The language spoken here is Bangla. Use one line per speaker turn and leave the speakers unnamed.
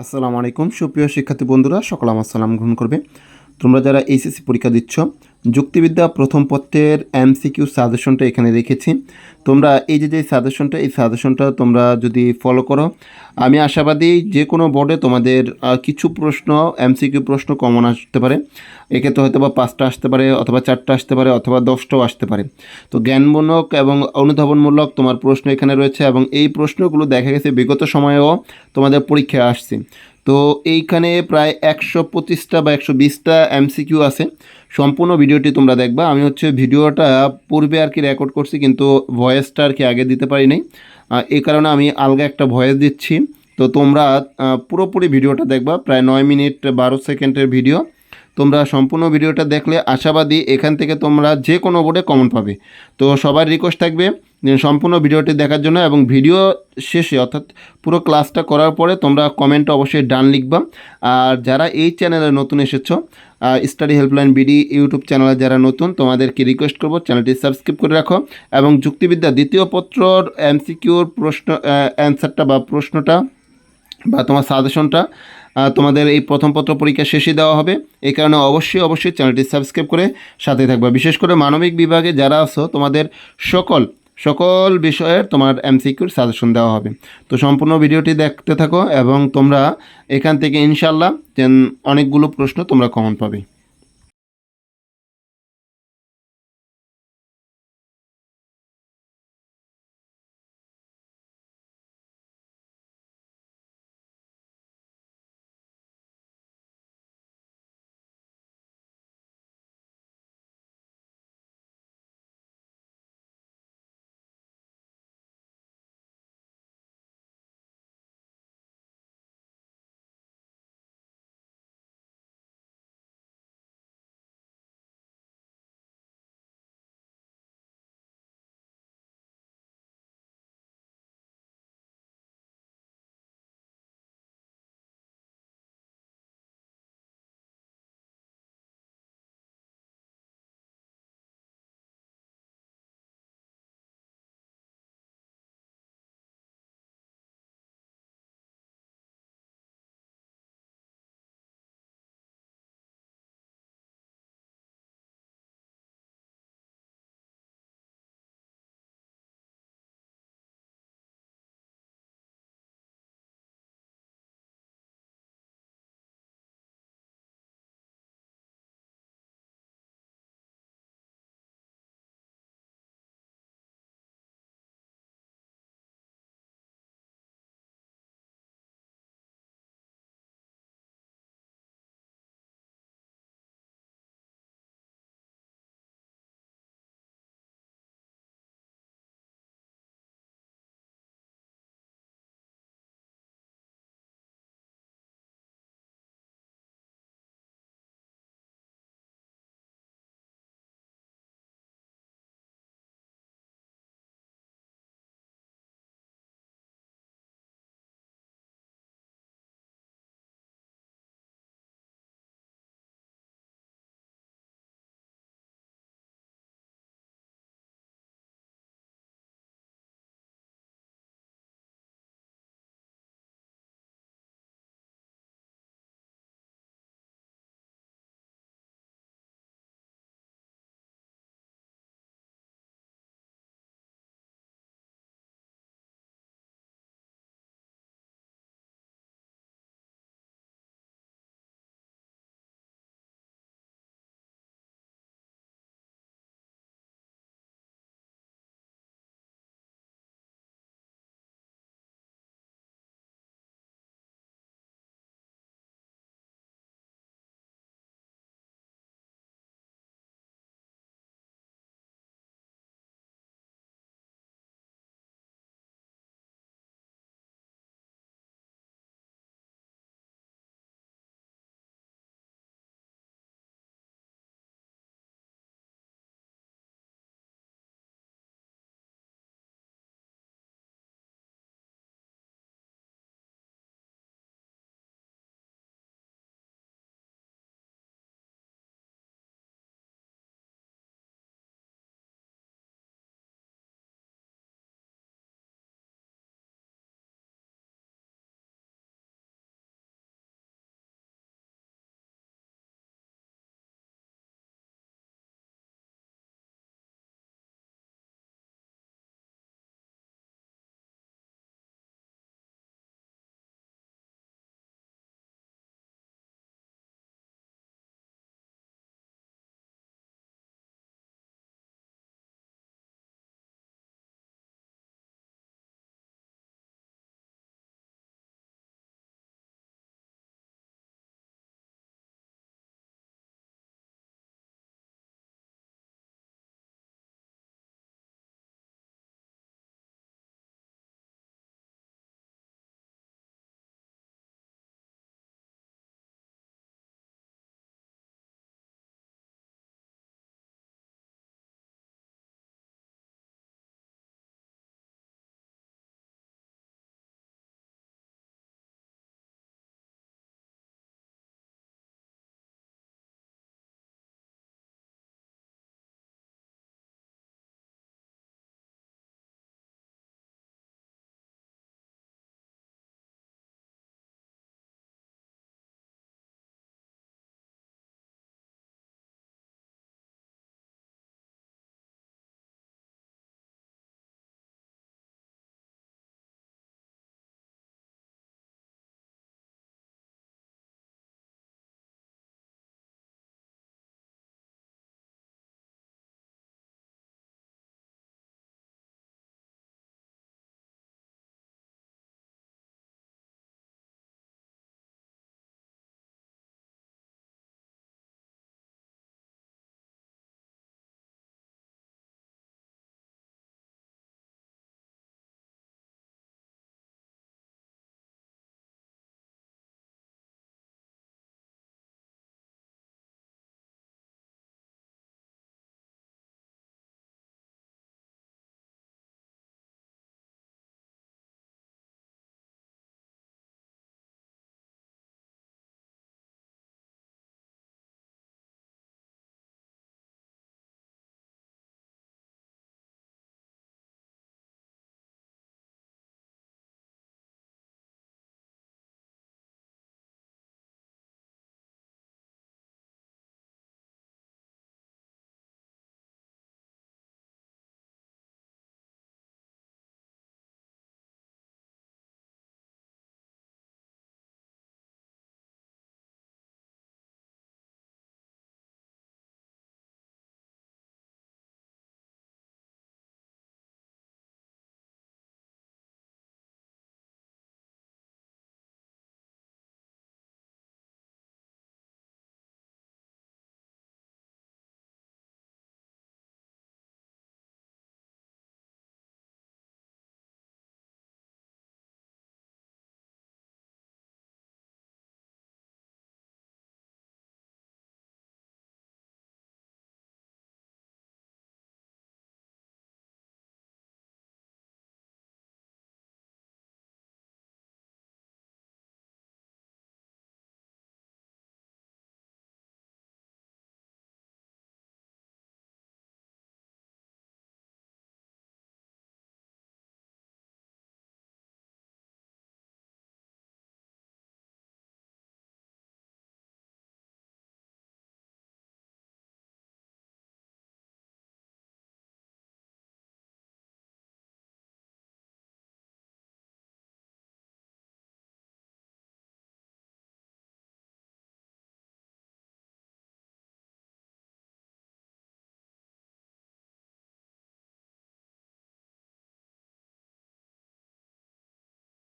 আসসালামু আলাইকুম। সুপ্রিয় শিক্ষার্থী বন্ধুরা, সকল আমার সালাম গ্রহণ করবে। তোমরা যারা এইচএসসি পরীক্ষা দিচ্ছ যুক্তিবিদ্যা প্রথম পত্রের এমসিকিউ সাজেশনটা এখানে রেখেছি। তোমরা এই যে যে সাজেশনটা, এই সাজেশনটা তোমরা যদি ফলো করো, আমি আশাবাদী যে কোনো বোর্ডে তোমাদের কিছু প্রশ্ন, এমসিকিউ প্রশ্ন কমন আসতে পারে। এক্ষেত্রে হয়তো বা পাঁচটা আসতে পারে, অথবা চারটা আসতে পারে, অথবা দশটাও আসতে পারে। তো জ্ঞানমূলক এবং অনুধাবনমূলক তোমার প্রশ্ন এখানে রয়েছে এবং এই প্রশ্নগুলো দেখা গেছে বিগত সময়েও তোমাদের পরীক্ষায় আসছে। তো এইখানে প্রায় একশো পঁচিশটা বা একশো বিশটা এমসিকিউ আছে। সম্পূর্ণ ভিডিওটি তোমরা দেখবা। আমি হচ্ছে ভিডিওটা পূর্বে আর কি রেকর্ড করছি, কিন্তু ভয়েসটা আর কি আগে দিতে পারি নাই। এই কারণে আমি আলগা একটা ভয়েস দিচ্ছি। তো তোমরা পুরোপুরি ভিডিওটা দেখবা। প্রায় নয় মিনিট বারো সেকেন্ডের ভিডিও। তোমরা সম্পূর্ণ ভিডিওটা দেখলে আশাবাদী এখান থেকে তোমরা যে কোনো বোর্ডে কমন পাবে। তো সবার রিকোয়েস্ট থাকবে সম্পূর্ণ ভিডিওটি দেখার জন্য এবং ভিডিও শেষে অর্থাৎ পুরো ক্লাসটা করার পরে তোমরা কমেন্টে অবশ্যই ডান লিখবা। আর যারা এই চ্যানেলে নতুন এসেছ স্টাডি হেল্পলাইন বিডি ইউটিউব চ্যানেলে যারা নতুন, তোমাদেরকে রিকোয়েস্ট করব চ্যানেলটি সাবস্ক্রাইব করে রাখো এবং যুক্তিবিদ্যা দ্বিতীয় পত্রর এমসিকিউর প্রশ্ন অ্যান্সারটা বা প্রশ্নটা বা তোমার সাজেশনটা তোমাদের এই প্রথম পত্র পরীক্ষা শেষে দেওয়া হবে। এই কারণে অবশ্যই অবশ্যই চ্যানেলটি সাবস্ক্রাইব করে সাথে থাকবে। বিশেষ করে মানবিক বিভাগে যারা আছো, তোমাদের সকল সকল বিষয়ের তোমার এমসিকিউর সাজেশন দেওয়া হবে। তো সম্পূর্ণ ভিডিওটি দেখতে থাকো এবং তোমরা এখান থেকে ইনশাল্লাহ অনেকগুলো প্রশ্ন তোমরা কমন পাবে।